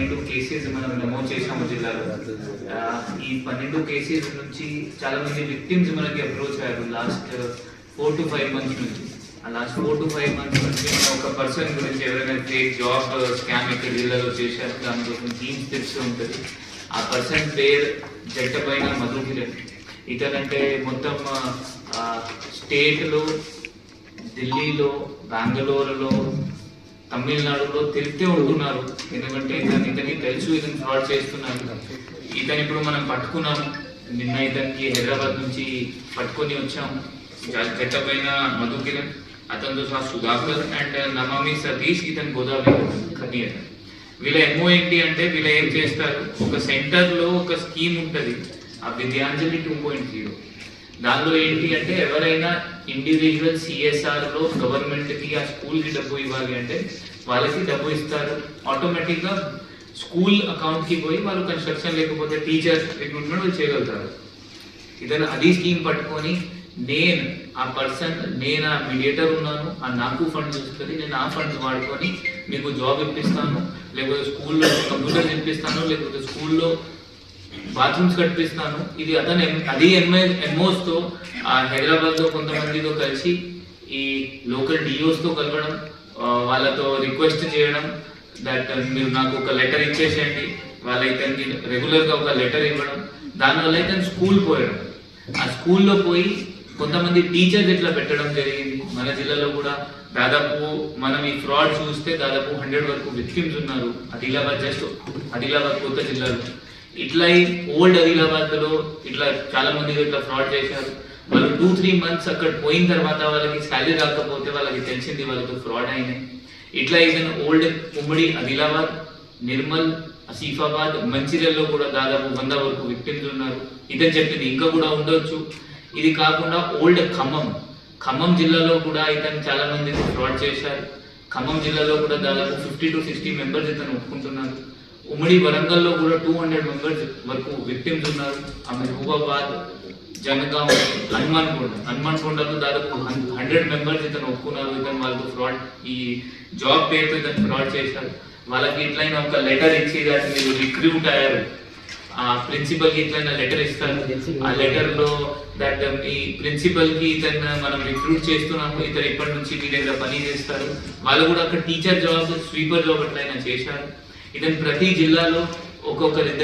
పన్నెండు కేసెస్ మనం నమోదు చేశాము జిల్లాలో. ఈ పన్నెండు కేసెస్ నుంచి చాలా మంది విక్టిమ్స్ మనకి అప్రోచ్ అయ్యారు last four to five months నుంచి. Last four to five months నుంచి మనం ఒక పర్సన్ గురించి ఎవరైనా జాబ్ స్కామ్ ఇక్కడ జిల్లాలో చేశారు దాని కోసం టీమ్స్ తెలుస్తూ ఉంటుంది. ఆ పర్సన్ పేరు జట్ట పైన మధుకిరణ్ ఇతనంటే మొత్తం స్టేట్లో ఢిల్లీలో బెంగళూరులో తమిళనాడులో తిరిగితే ఉంటున్నారు ఎందుకంటే ఇతను ఇతని తెలుసు ఇతను ఫ్రాడ్ చేస్తున్నారు ఇతను ఇప్పుడు మనం పట్టుకున్నాము. నిన్న ఇతనికి హైదరాబాద్ నుంచి పట్టుకొని వచ్చాము. చెట్ట పైన మధు కిరణ్ అతనితో సహా సుధాకర్ అండ్ నమామి సతీష్ ఇతని గోదావరి కనియర్ వీళ్ళ ఎంఓ ఏంటి అంటే వీళ్ళ ఏం చేస్తారు? ఒక సెంటర్లో ఒక స్కీమ్ ఉంటుంది. ఆ విద్యాంజలి టూ పాయింట్ జీరో దానిలో ఏంటి అంటే ఎవరైనా ఇండివిజువల్ సిఎస్ఆర్లో గవర్నమెంట్కి ఆ స్కూల్కి డబ్బు ఇవ్వాలి అంటే వాళ్ళకి డబ్బు ఇస్తారు. ఆటోమేటిక్గా స్కూల్ అకౌంట్కి పోయి వాళ్ళు కన్స్ట్రక్షన్ లేకపోతే టీచర్ రిక్రూట్మెంట్ వాళ్ళు చేయగలుగుతారు. ఇతను అది స్కీమ్ పట్టుకొని నేను ఆ పర్సన్ నేను ఆ మీడియేటర్ ఉన్నాను ఆ నాకు ఫండ్స్ వస్తుంది నేను ఆ ఫండ్స్ వాడుకొని మీకు జాబ్ ఇప్పిస్తాను లేకపోతే స్కూల్లో కంప్యూటర్ ఇప్పిస్తాను లేకపోతే స్కూల్లో బాత్రూమ్స్ కట్టిస్తాను ఇది అతను అది ఎంఐ ఎంఓస్తో ఆ హైదరాబాద్లో కొంతమందితో కలిసి ఈ లోకల్ డిఓస్తో కలవడం వాళ్ళతో రిక్వెస్ట్ చేయడం దట్ మీరు నాకు ఒక లెటర్ ఇచ్చేసేయండి. వాళ్ళైతే రెగ్యులర్గా ఒక లెటర్ ఇవ్వడం. దానివల్ల అయితే స్కూల్ పోయడం ఆ స్కూల్లో పోయి కొంతమంది టీచర్స్ ఇట్లా పెట్టడం జరిగింది. మన జిల్లాలో కూడా దాదాపు మనం ఈ ఫ్రాడ్ చూస్తే దాదాపు హండ్రెడ్ వరకు విక్టిమ్స్ ఉన్నారు. ఆదిలాబాద్ జస్ట్ ఆదిలాబాద్ కొత్త జిల్లాలో. ఇట్లా ఓల్డ్ ఆదిలాబాద్లో ఇట్లా చాలా మంది ఇట్లా ఫ్రాడ్ చేశారు. వాళ్ళు టూ త్రీ మంత్స్ అక్కడ పోయిన తర్వాత వాళ్ళకి శాలరీ రాకపోతే వాళ్ళకి తెలిసింది వాళ్ళతో ఫ్రాడ్ అయినాయి. ఇట్లా ఇతను ఓల్డ్ ఉమ్మడి ఆదిలాబాద్ నిర్మల్ ఆసిఫాబాద్ మంచిర్యాలలో కూడా దాదాపు వంద వరకు విక్టిమ్స్ ఉన్నారు. ఇతను చెప్పింది ఇంకా కూడా ఉండొచ్చు. ఇది కాకుండా ఓల్డ్ ఖమ్మం. ఖమ్మం జిల్లాలో కూడా ఇతను చాలా మంది ఫ్రాడ్ చేశారు. ఖమ్మం జిల్లాలో కూడా దాదాపు ఫిఫ్టీ టు సిక్స్టీ మెంబర్స్ ఇతను ఒప్పుకుంటున్నారు. ఉమ్మడి వరంగల్లో కూడా టూ హండ్రెడ్ మెంబర్స్ వరకు విక్టిమ్స్ ఉన్నారు. ఆమె మహబూబాబాద్ జనగాం హనుమాన్ కొండ హనుమాన్ కొండలో దాదాపు హండ్రెడ్ మెంబర్స్ ఇతను ఒప్పుకున్నారు. ఇతను వాళ్ళకు ఫ్రాడ్ ఈ జాబ్ పేరుతో ఇతను ఫ్రాడ్ చేశారు. వాళ్ళకి ఇట్లయినా ఒక లెటర్ ఇచ్చి దాన్ని మీరు రిక్రూట్ అయ్యారు. ఆ ప్రిన్సిపల్కి ఇట్లయినా లెటర్ ఇస్తారు. ఆ లెటర్లో దట్ మీ ప్రిన్సిపల్కి ఇతను మనం రిక్రూట్ చేస్తున్నాము. ఇతను ఇప్పటి నుంచి మీ దగ్గర పని చేస్తారు. వాళ్ళు కూడా అక్కడ టీచర్ జాబ్ స్వీపర్ జాబ్ ఎట్లయినా చేశారు. ఇతను ప్రతి జిల్లాలో ఒక్కొక్కరిద్దరు